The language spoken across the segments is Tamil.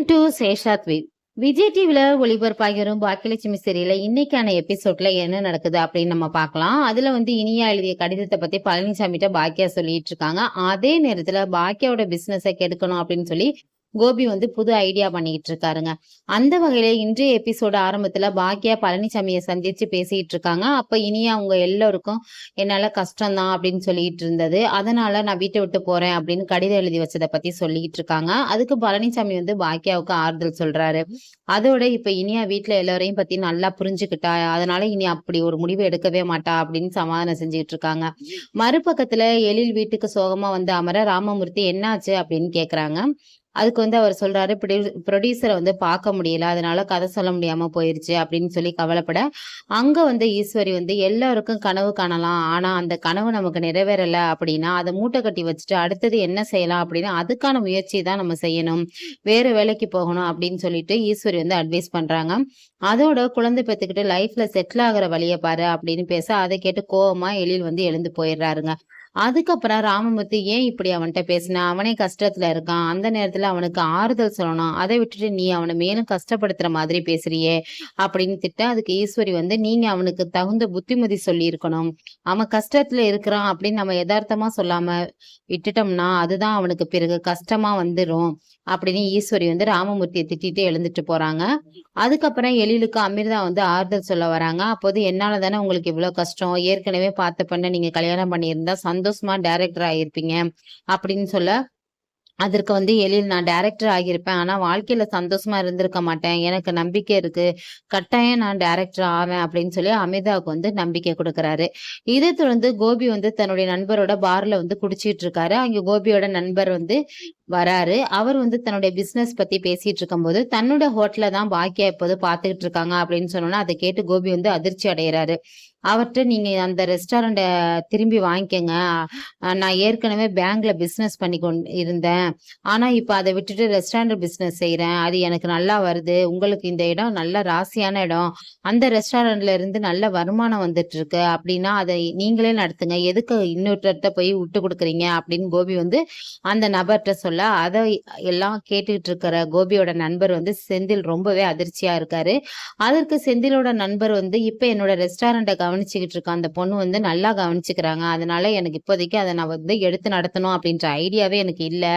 வெல்கம் டு சேஷாத் வி விஜய் டிவில ஒளிபரப்பாகி வரும் பாக்கியலட்சுமி சீரியல இன்னைக்கான எபிசோட்ல என்ன நடக்குது அப்படின்னு நம்ம பார்க்கலாம். அதுல வந்து இனியா எழுதிய கடிதத்தை பத்தி பழனிசாமிட்ட பாக்கியா சொல்லிட்டு இருக்காங்க. அதே நேரத்துல பாக்கியாவோட பிசினஸை கெடுக்கணும் அப்படின்னு சொல்லி கோபி வந்து புது ஐடியா பண்ணிக்கிட்டு இருக்காருங்க அந்த வகையில இன்றைய எபிசோடு ஆரம்பத்துல பாக்கியா பழனிசாமியை சந்திச்சு பேசிட்டு இருக்காங்க அப்ப இனியா அவங்க எல்லோருக்கும் என்னால கஷ்டம்தான் அப்படின்னு சொல்லிட்டு இருந்தது அதனால நான் வீட்டை விட்டு போறேன் அப்படின்னு கடிதம் எழுதி வச்சதை பத்தி சொல்லிட்டு இருக்காங்க அதுக்கு பழனிசாமி வந்து பாக்கியாவுக்கு ஆறுதல் சொல்றாரு. அதோட இப்ப இனியா வீட்டுல எல்லாரையும் பத்தி நல்லா புரிஞ்சுக்கிட்டா அதனால இனி அப்படி ஒரு முடிவு எடுக்கவே மாட்டா அப்படின்னு சமாதானம் செஞ்சுட்டு இருக்காங்க மறுபக்கத்துல எழில் வீட்டுக்கு சோகமா வந்து அமர ராமமூர்த்தி என்னாச்சு? அப்படின்னு கேக்குறாங்க. அதுக்கு வந்து அவர் சொல்றாரு ப்ரொடியூசரை வந்து பார்க்க முடியல. அதனால கதை சொல்ல முடியாம போயிருச்சு அப்படின்னு சொல்லி கவலைப்பட. அங்க வந்து ஈஸ்வரி வந்து எல்லாருக்கும் கனவு காணலாம். ஆனா அந்த கனவு நமக்கு நிறைவேறல அப்படின்னா அதை மூட்டை கட்டி வச்சுட்டு அடுத்தது என்ன செய்யலாம்? அப்படின்னா அதுக்கான முயற்சி தான் நம்ம செய்யணும். வேற வேலைக்கு போகணும் அப்படின்னு சொல்லிட்டு ஈஸ்வரி வந்து அட்வைஸ் பண்றாங்க. அதோட குழந்தை பெற்றுக்கிட்டு லைஃப்ல செட்டில் ஆகிற வழியை பாரு அப்படின்னு பேச அதை கேட்டு கோவமா எழில் வந்து எழுந்து போயிடுறாருங்க. அதுக்கப்புறம் ராமமூர்த்தி ஏன் இப்படி அவன்கிட்ட பேசின? அவனே கஷ்டத்துல இருக்கான். அந்த நேரத்துல அவனுக்கு ஆறுதல் சொல்லணும். அதை விட்டுட்டு நீ அவனை மேலும் கஷ்டப்படுத்துற மாதிரி பேசுறியே அப்படின்னு திட்ட அதுக்கு ஈஸ்வரி வந்து நீங்க அவனுக்கு தகுந்த புத்திமதி சொல்லி இருக்கணும் அவன் கஷ்டத்துல இருக்கிறான் அப்படின்னு நம்ம யதார்த்தமா சொல்லாம விட்டுட்டோம்னா அதுதான் அவனுக்கு பிறகு கஷ்டமா வந்துடும் அப்படின்னு ஈஸ்வரி வந்து ராமமூர்த்தியை திட்டிட்டு எழுந்துட்டு போறாங்க. அதுக்கப்புறம் எழிலுக்கு அமிர்தா வந்து ஆறுதல் சொல்ல வராங்க. அப்போது என்னால தானே உங்களுக்கு இவ்வளவு கஷ்டம்? ஏற்கனவே பார்த்த பண்ண நீங்க கல்யாணம் பண்ணியிருந்தா சந்தோஷமா டைரக்டர் ஆகியிருப்பீங்க அப்படின்னு சொல்ல அதற்கு வந்து எழில் நான் டேரக்டர் ஆகியிருப்பேன். ஆனால் வாழ்க்கையில சந்தோஷமா இருந்திருக்க மாட்டேன். எனக்கு நம்பிக்கை இருக்கு. கட்டாயம் நான் டேரக்டர் ஆவேன் அப்படின்னு சொல்லி அமிதாவுக்கு வந்து நம்பிக்கை கொடுக்கறாரு. இதை தொடர்ந்து கோபி வந்து தன்னுடைய நண்பரோட பார்ல வந்து குடிச்சிட்டு இருக்காரு. அங்கே கோபியோட நண்பர் வந்து வராரு. அவர் வந்து தன்னுடைய பிசினஸ் பத்தி பேசிட்டு இருக்கும்போது தன்னோட ஹோட்டல தான் பாக்கியா இப்போது பாத்துக்கிட்டு இருக்காங்க அப்படின்னு சொன்னோன்னா அதை கேட்டு கோபி வந்து அதிர்ச்சி அடைகிறாரு அவர்கிட்ட நீங்க அந்த ரெஸ்டாரண்ட்டை திரும்பி வாங்கிக்கோங்க. நான் ஏற்கனவே பேங்க்ல பிசினஸ் பண்ணி கொண்டு இருந்தேன். ஆனா இப்ப அதை விட்டுட்டு ரெஸ்டாரண்ட் பிசினஸ் செய்யறேன் அது எனக்கு நல்லா வருது. உங்களுக்கு இந்த இடம் நல்ல ராசியான இடம். அந்த ரெஸ்டாரண்ட்ல இருந்து நல்ல வருமானம் வந்துட்டு இருக்கு அப்படின்னா அதை நீங்களே நடத்துங்க. எதுக்கு இன்னொருத்த போய் விட்டு கொடுக்குறீங்க அப்படின்னு கோபி வந்து அந்த நபர்கிட்ட சொல்ல அதை எல்லாம் கேட்டுக்கிட்டு இருக்கிற கோபியோட நண்பர் வந்து செந்தில் ரொம்பவே அதிர்ச்சியா இருக்காரு. அதற்கு செந்திலோட நண்பர் வந்து இப்ப என்னோட ரெஸ்டாரண்ட்டை கவனிச்சுக்கிட்டு இருக்க அந்த பொண்ணு வந்து நல்லா கவனிச்சுக்கிறாங்க. அதனால எனக்கு இப்போதைக்கு அதை நான் வந்து எடுத்து நடத்தணும் அப்படின்ற ஐடியாவே எனக்கு இல்லை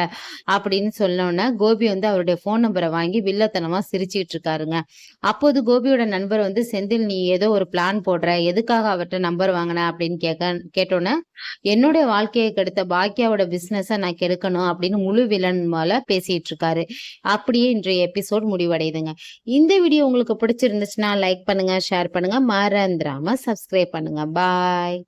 அப்படின்னு சொன்னோன்னே கோபி வந்து அவருடைய ஃபோன் நம்பரை வாங்கி வில்லத்தனமா சிரிச்சுக்கிட்டு இருக்காருங்க அப்போது கோபியோட நண்பர் வந்து செந்தில் நீ ஏதோ ஒரு பிளான் போடுற. எதுக்காக அவர்கிட்ட நம்பர் வாங்கின? அப்படின்னு கேட்க கேட்டோன்னே என்னுடைய வாழ்க்கையை கெடுத்த பாக்கியாவோட பிசினஸை நான் கெடுக்கணும் அப்படின்னு முழு வில்லன் மேல பேசிட்டு இருக்காரு அப்படியே இன்றைய எபிசோட் முடிவடையுதுங்க இந்த வீடியோ உங்களுக்கு பிடிச்சிருந்துச்சுன்னா லைக் பண்ணுங்க ஷேர் பண்ணுங்க. மறந்துடாம சப்ஸ்கிரைப் பண்ணுங்க. பாய்.